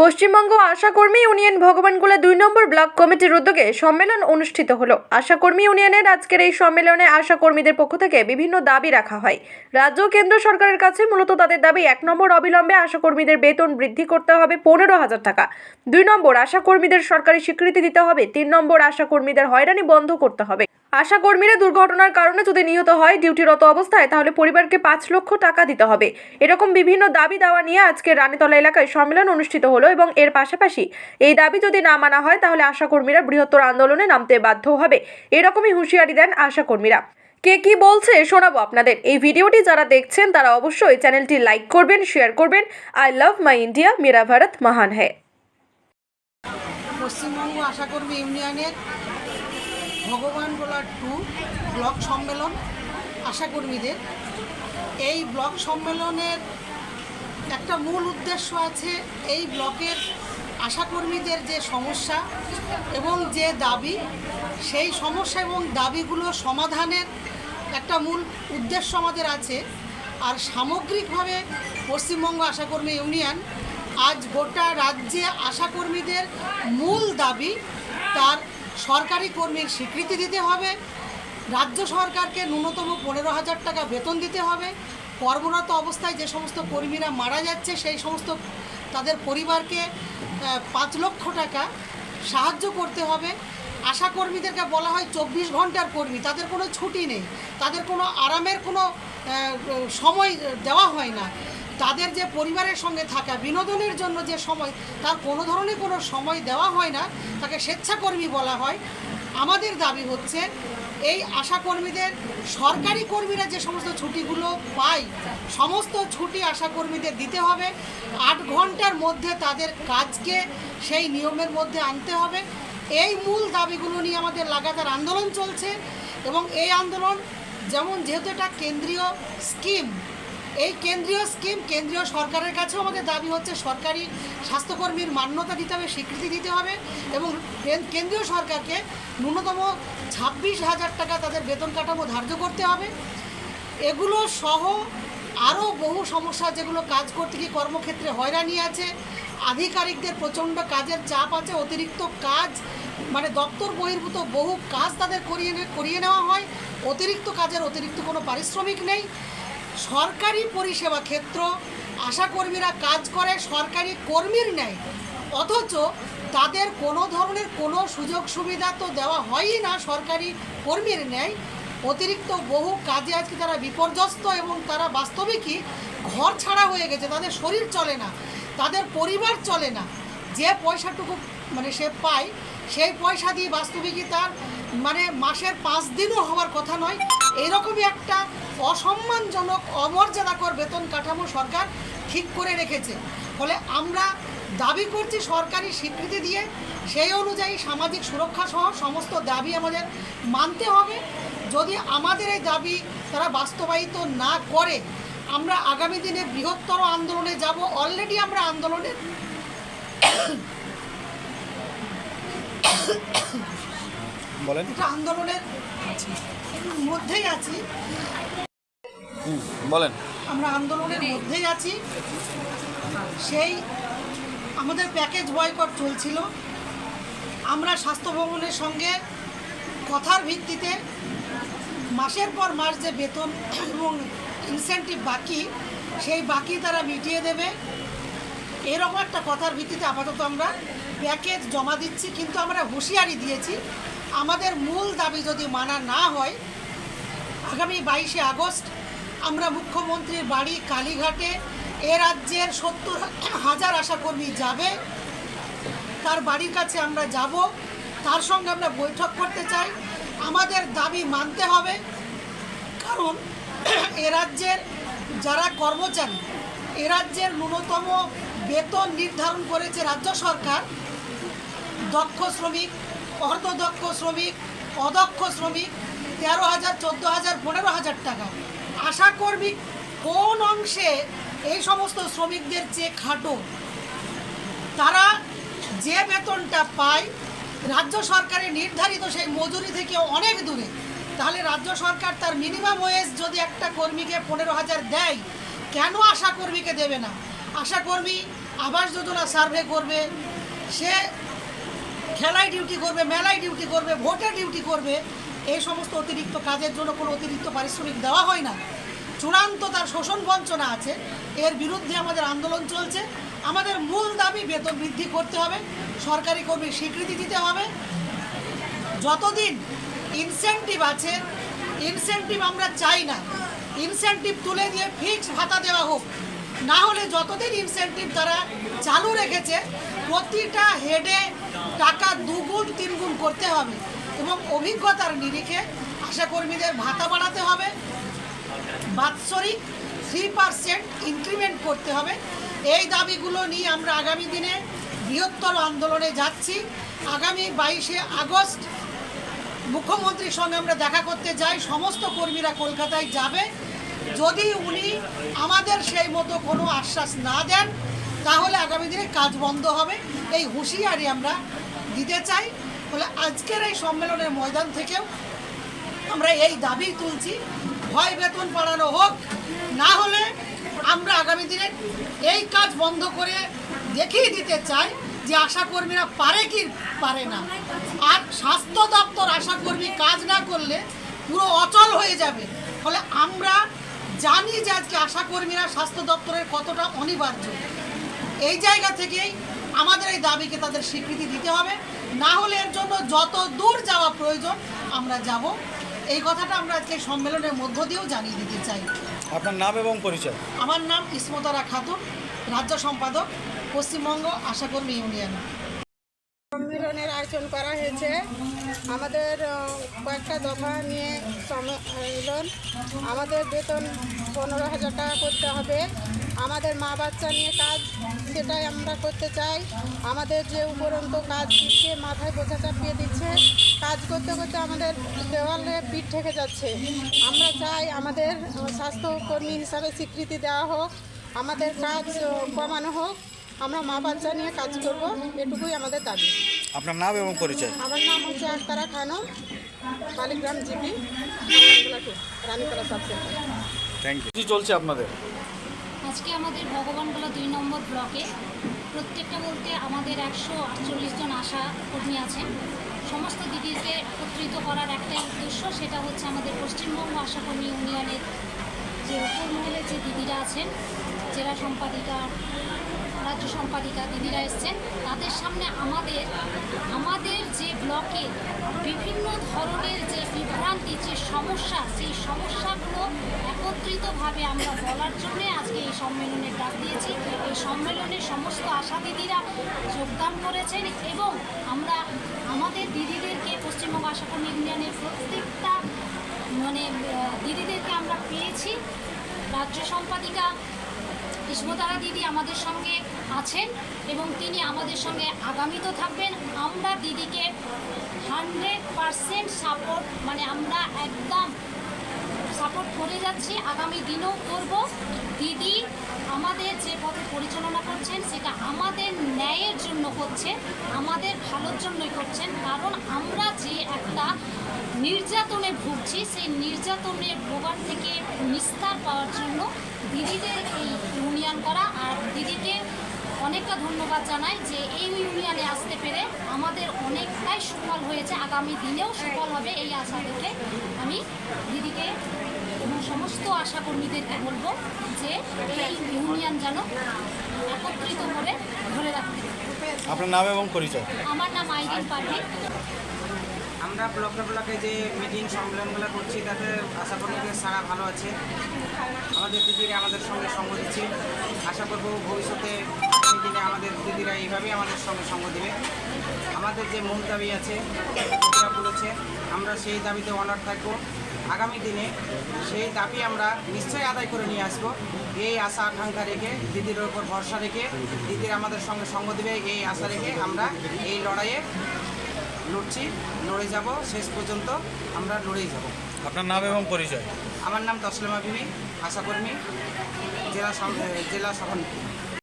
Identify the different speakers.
Speaker 1: Paschimbanga আশাকর্মী union Bhagwangola দুই নম্বর block কমিটির উদ্যোগে সম্মেলন অনুষ্ঠিত হলো। আশাকর্মী ইউনিয়নের আজকের এই সম্মেলনে আশাকর্মীদের পক্ষ থেকে বিভিন্ন দাবি রাখা হয়। রাজ্য কেন্দ্র সরকারের কাছে মূলত তাদের দাবি, এক নম্বর অবিলম্বে আশাকর্মীদের বেতন বৃদ্ধি করতে হবে পনেরো হাজার টাকা। দুই নম্বর, আশাকর্মীদের সরকারি স্বীকৃতি দিতে হবে। তিন নম্বর, আশাকর্মীদের হয়রানি বন্ধ করতে হবে। আশাকর্মীরা দুর্ঘটনার কারণে যদি নিহত হয় ডিউটিরত অবস্থায়, তাহলে পরিবারকে পাঁচ লক্ষ টাকা দিতে হবে। এরকম বিভিন্ন দাবি দাওয়া নিয়ে আজকে রানীতলা এলাকায় সম্মেলন অনুষ্ঠিত হলো। এবং এর পাশাপাশি এই দাবি যদি না মানা হয়, তাহলে আশাকর্মীরা বৃহত্তর আন্দোলনে নামতে বাধ্য হবে। এরকমই হুঁশিয়ারি দেন আশাকর্মীরা। কে কি বলছে শোনাবো আপনাদের। এই ভিডিওটি যারা দেখছেন, তারা অবশ্যই চ্যানেলটি লাইক করবেন, শেয়ার করবেন। আই লাভ মাই ইন্ডিয়া, মেরা ভারত মহান হ্যায়।
Speaker 2: পশ্চিমবঙ্গ আশাকর্মী ইউনিয়নের ভগবান গোলা টু ব্লক সম্মেলন আশাকর্মীদের। এই ব্লক সম্মেলনের একটা মূল উদ্দেশ্য আছে এই ব্লকের আশাকর্মীদের যে সমস্যা এবং যে দাবি, সেই সমস্যা এবং দাবিগুলো সমাধানের একটা মূল উদ্দেশ্য আমাদের আছে। আর সামগ্রিকভাবে পশ্চিমবঙ্গ আশাকর্মী ইউনিয়ন আজ গোটা রাজ্যে আশাকর্মীদের মূল দাবি, তার সরকারি কর্মীর স্বীকৃতি দিতে হবে, রাজ্য সরকারকে ন্যূনতম পনেরো হাজার টাকা বেতন দিতে হবে কর্মরত অবস্থায় যে সমস্ত কর্মীরা মারা যাচ্ছে, সেই সমস্ত তাদের পরিবারকে পাঁচ লক্ষ টাকা সাহায্য করতে হবে। আশা কর্মীদেরকে বলা হয় চব্বিশ ঘণ্টার কর্মী। তাদের কোনো ছুটি নেই। তাদের কোনো আরামের কোনো সময় দেওয়া হয় না। তাদের যে পরিবারের সঙ্গে থাকা, বিনোদনের জন্য যে সময়, তার কোনো ধরনের কোনো সময় দেওয়া হয় না। তাকে স্বেচ্ছাকর্মী বলা হয়। আমাদের দাবি হচ্ছে এই আশাকর্মীদের, সরকারি কর্মীরা যে সমস্ত ছুটিগুলো পায়, সমস্ত ছুটি আশাকর্মীদের দিতে হবে। আট ঘণ্টার মধ্যে তাদের কাজকে সেই নিয়মের মধ্যে আনতে হবে। এই মূল দাবিগুলো নিয়ে আমাদের লাগাতার আন্দোলন চলছে এবং এই আন্দোলন যেমন যেহেতু এটা কেন্দ্রীয় স্কিম এই কেন্দ্রীয় স্কিম কেন্দ্রীয় সরকারের কাছেও আমাদের দাবি হচ্ছে সরকারি স্বাস্থ্যকর্মীর মান্যতা দিতে হবে, স্বীকৃতি দিতে হবে এবং কেন্দ্রীয় সরকারকে ন্যূনতম ছাব্বিশ হাজার টাকা তাদের বেতন কাঠামো ধার্য করতে হবে। এগুলো সহ আরও বহু সমস্যা যেগুলো কাজ করতে গিয়ে কর্মক্ষেত্রে হয়রানি আছে। আধিকারিকদের প্রচণ্ড কাজের চাপ আছে, অতিরিক্ত কাজ মানে দপ্তর বহির্ভূত বহু কাজ তাদের করিয়ে করিয়ে নেওয়া হয়। অতিরিক্ত কাজের অতিরিক্ত কোনো পারিশ্রমিক নেই। সরকারি পরিষেবা ক্ষেত্র, আশাকর্মীরা কাজ করে, সরকারি কর্মীর নেয় অথচ তাদের কোনো ধরনের কোনো সুযোগ সুবিধা তো দেওয়া হয়ই না সরকারি কর্মীর নেয় অতিরিক্ত বহু কাজে আজকে তারা বিপর্যস্ত এবং তারা বাস্তবিকই ঘর ছাড়া হয়ে গেছে। তাদের শরীর চলে না, তাদের পরিবার চলে না। যে পয়সাটুকু মানে সে পায়, সেই পয়সা দিয়ে বাস্তবিকই তার মানে মাসের পাঁচ দিনও হওয়ার কথা নয়, এরকমই একটা অসম্মানজনক অমর্যাদাকর বেতন কাঠামো সরকার ঠিক করে রেখেছে। ফলে আমরা দাবি করছি সরকারি স্বীকৃতি দিয়ে, সেই অনুযায়ী সামাজিক সুরক্ষা সহ সমস্ত দাবি আমাদের মানতে হবে। যদি আমাদের এই দাবি তারা বাস্তবায়িত না করে, আমরা আগামী দিনে বৃহত্তর আন্দোলনে যাব অলরেডি আমরা আন্দোলনের
Speaker 3: বলেন।
Speaker 2: এটা আন্দোলনের মধ্যেই আছি।
Speaker 3: বলেন।
Speaker 2: আমরা আন্দোলনের মধ্যেই আছি। সেই আমাদের প্যাকেজ বয়কট চলছিল। আমরা স্বাস্থ্য ভবনের সঙ্গে কথার ভিত্তিতে মাসের পর মাস যে বেতন এবং ইনসেন্টিভ বাকি সেই বাকি তারা মিটিয়ে দেবে। এরকম একটা কথার ভিত্তিতে আপাতত আমরা প্যাকেজ জমা দিচ্ছি কিন্তু আমরা হুঁশিয়ারি দিয়েছি আমাদের মূল দাবি যদি মানা না হয়, আগামী বাইশে আগস্ট আমরা মুখ্যমন্ত্রীর বাড়ি কালীঘাটে এ রাজ্যের সত্তর হাজার আশাকর্মী যাবে, তার বাড়ির কাছে আমরা যাব, তার সঙ্গে আমরা বৈঠক করতে চাই। আমাদের দাবি মানতে হবে, কারণ এ রাজ্যের যারা কর্মচারী, এ রাজ্যের ন্যূনতম বেতন নির্ধারণ করেছে রাজ্য সরকার, দক্ষ শ্রমিক অর্ধদক্ষ শ্রমিক, অদক্ষ শ্রমিক, তেরো হাজার, চোদ্দ হাজার, পনেরো হাজার টাকা। আশাকর্মী কোন অংশে এই সমস্ত শ্রমিকদের চেয়ে খাটো? তারা যে বেতনটা পায়, রাজ্য সরকারের নির্ধারিত সেই মজুরি থেকে অনেক দূরে। তাহলে রাজ্য সরকার তার মিনিমাম ওয়েজ যদি একটা কর্মীকে পনেরো হাজার দেয়, কেন আশা কর্মীকে দেবে না? আশা কর্মী আবাস যোজনা সার্ভে করবে, সে খেলায় ডিউটি করবে, মেলায় ডিউটি করবে, ভোটে ডিউটি করবে, এই সমস্ত অতিরিক্ত কাজের জন্য কোনো অতিরিক্ত পারিশ্রমিক দেওয়া হয় না। চূড়ান্ত তার শোষণ বঞ্চনা আছে। এর বিরুদ্ধে আমাদের আন্দোলন চলছে। আমাদের মূল দাবি বেতন বৃদ্ধি করতে হবে। সরকারি কর্মীর স্বীকৃতি দিতে হবে। যতদিন ইনসেন্টিভ আছে ইনসেন্টিভ আমরা চাই না। ইনসেন্টিভ তুলে দিয়ে ফিক্সড ভাতা দেওয়া হোক। না হলে যতদিন ইনসেন্টিভ তারা চালু রেখেছে, প্রতিটা হেডে টাকা দুগুণ, তিনগুণ করতে হবে এবং অভিজ্ঞতার নিরিখে আশাকর্মীদের ভাতা বাড়াতে হবে, বাৎসরিক থ্রি পার্সেন্ট ইনক্রিমেন্ট করতে হবে। এই দাবিগুলো নিয়ে আমরা আগামী দিনে বৃহত্তর আন্দোলনে যাচ্ছি। আগামী বাইশে আগস্ট মুখ্যমন্ত্রীর সঙ্গে আমরা দেখা করতে যাই। সমস্ত কর্মীরা কলকাতায় যাবে। যদি উনি আমাদের সেই মতো কোনো আশ্বাস না দেন, তাহলে আগামী দিনে কাজ বন্ধ হবে। এই হুঁশিয়ারি আমরা দিতে চাই। ফলে আজকের এই সম্মেলনের ময়দান থেকেও আমরা এই দাবি তুলছি, ভয় বেতন বাড়ানো হোক, না হলে আমরা আগামী দিনে এই কাজ বন্ধ করে দেখিয়ে দিতে চাই যে আশাকর্মীরা পারে কি পারে না। আর স্বাস্থ্য দপ্তর আশাকর্মী কাজ না করলে পুরো অচল হয়ে যাবে। ফলে আমরা জানি যে আজকে আশাকর্মীরা স্বাস্থ্য দপ্তরের কতটা অনিবার্য। এই জায়গা থেকেই আমাদের এই দাবিকে তাদের স্বীকৃতি দিতে হবে। না হলে এর জন্য যত দূর যাওয়া প্রয়োজন আমরা যাব। এই কথাটা আমরা আজকে সম্মেলনের মধ্য দিয়েও জানিয়ে দিতে চাই।
Speaker 3: আপনার নাম এবং পরিচয়?
Speaker 2: আমার নাম ইসমতারা খাতুন রাজ্য সম্পাদক পশ্চিমবঙ্গ আশাকর্মী ইউনিয়ন।
Speaker 4: সম্মেলনের আয়োজন করা হয়েছে। আমাদের কয়েকটা দফা নিয়ে সম্মেলন আমাদের বেতন পনেরো হাজার টাকা করতে হবে। আমাদের মা বাচ্চা নিয়ে কাজ, সেটাই আমরা করতে চাই। আমাদের যে উপরন্ত কাজ দিচ্ছে, মাথায় বোঝা চাপিয়ে দিচ্ছে। কাজ করতে করতে আমাদের দেওয়ালে পিঠ থেকে যাচ্ছে। আমরা চাই আমাদের স্বাস্থ্যকর্মী হিসাবে স্বীকৃতি দেওয়া হোক। আমাদের কাজ কমানো হোক। আমরা মা বাচ্চা নিয়ে কাজ করব, এটুকুই আমাদের দাবি।
Speaker 3: আপনার নাম এবং পরিচয়?
Speaker 4: আমার নাম হচ্ছে Aktara Khanam Baligram GP Ranitala sub centre
Speaker 3: thank you কি চলছে আপনাদের?
Speaker 5: আজকে আমাদের ভগবানগোলা দুই নম্বর ব্লকে। প্রত্যেকটা বলতে আমাদের একশো আটচল্লিশ জন আশা কর্মী আছেন সমস্ত দিদিকে একত্রিত করার একটাই উদ্দেশ্য সেটা হচ্ছে আমাদের পশ্চিমবঙ্গ আশাকর্মী ইউনিয়নের যে উপর মহলের যে দিদিরা আছেন জেলা সম্পাদিকা রাজ্য সম্পাদিকা দিদিরা এসছেন, তাদের সামনে আমাদের আমাদের যে ব্লকে বিভিন্ন ধরনের যে বিভ্রান্তি, যে সমস্যা, সেই সমস্যাগুলো একত্রিতভাবে আমরা বলার জন্য আজকে এই সম্মেলনের ডাক দিয়েছি। এই সম্মেলনে সমস্ত আশা দিদিরা যোগদান করেছেন এবং আমরা আমাদের দিদিদেরকে, পশ্চিমবঙ্গ আশাকর্মী ইউনিয়নের প্রত্যেকটা মানে দিদিদেরকে আমরা পেয়েছি। রাজ্য সম্পাদিকা ইসমতারা দিদি আমাদের সঙ্গে আছেন এবং তিনি আমাদের সঙ্গে আগামীতেও থাকবেন। আমরা দিদিকে হান্ড্রেড পারসেন্ট সাপোর্ট মানে আমরা একদম সাপোর্ট করে যাচ্ছি। আগামী দিনেও করব। দিদি আমাদের যে পথে পরিচালনা করছেন, সেটা আমাদের ন্যায়ের করছেন আমাদের ভালোর জন্যই করছেন। কারণ আমরা যে একটা নির্যাতনে ভুগছি, সেই নির্যাতনের ভোগান থেকে নিস্তার পাওয়ার জন্য দিদিদের এই ইউনিয়ন করা। আর দিদিকে অনেকটা ধন্যবাদ জানাই যে এই ইউনিয়নে আসতে পেরে আমাদের অনেকটাই সুফল হয়েছে। আগামী দিনেও সুফল হবে এই আশা রেখে আমি দিদিকে সমস্ত আশাকর্মীদেরকে বলব যে এই ইউনিয়ন যেন একত্রিত করে ধরে রাখতে।
Speaker 3: আপনার নাম এবং পরিচয়।
Speaker 5: আমার নাম আইরিন পারভিন
Speaker 6: আমরা ব্লকে ব্লকে যে মিটিং সম্মেলনগুলো করছি তাতে আশা কর্মীদের সারা ভালো আছে। আমাদের দিদিরা আমাদের সঙ্গে সঙ্গ দিচ্ছে। আশা করব ভবিষ্যতে দিনে আমাদের দিদিরা এইভাবেই আমাদের সঙ্গে সঙ্গ দেবে। আমাদের যে মূল দাবি আছে দিদিরা বলেছে আমরা সেই দাবিতে অনার থাকব। আগামী দিনে সেই দাবি আমরা নিশ্চয়ই আদায় করে নিয়ে আসব। এই আশা আকাঙ্ক্ষা রেখে দিদির ওপর ভরসা রেখে দিদির আমাদের সঙ্গে সঙ্গ দেবে এই আশা রেখে আমরা এই লড়াইয়ে লড়ছি লড়ে যাব শেষ পর্যন্ত আমরা লড়েই যাব।
Speaker 3: আপনার নাম এবং পরিচয়?
Speaker 6: আমার নাম তসলিমা বিবি আশাকর্মী জেলা জেলা সভানেত্রী